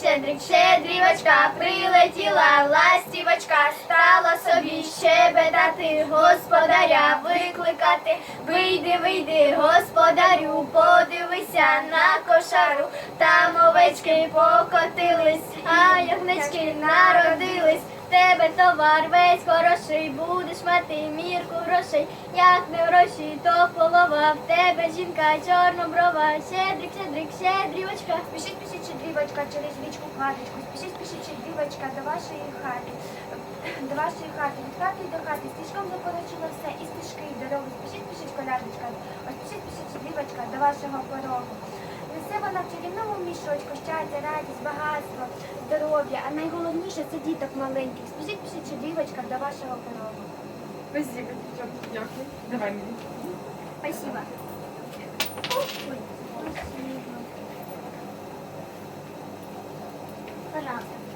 щедрик, щедрівочка, прилетіла ластівочка, стала собі щебетати, господаря викликати. Вийди, вийди, господарю, подивися на кошару, там овечки покотились, а ягнички народились. Тебе товар весь хороший, будеш мати мірку грошей, як не гроші, то полова, в тебе жінка чорноброва, щедрик, щедрик, щедрівочка. Спішіть, через річку хаточку. Спішіть, спішіть, щедрівочка, до вашої хати. До вашої хати, від хати до хати, стежком закорочило все, і стежки, і дороги. Спішіть, спішіть, колядочка, ось спішіть, спішіть, щедрівочка, до вашого порогу. Несе вона в чарівному мішочку, щастя, радість, багатство, здоров'я, а найголовніше це діток маленьких. Спішіть, спішіть, щедрівочка, до вашого порогу. Спасибо, дівчатка, дякую. Давай мені. Спасибо. สนาม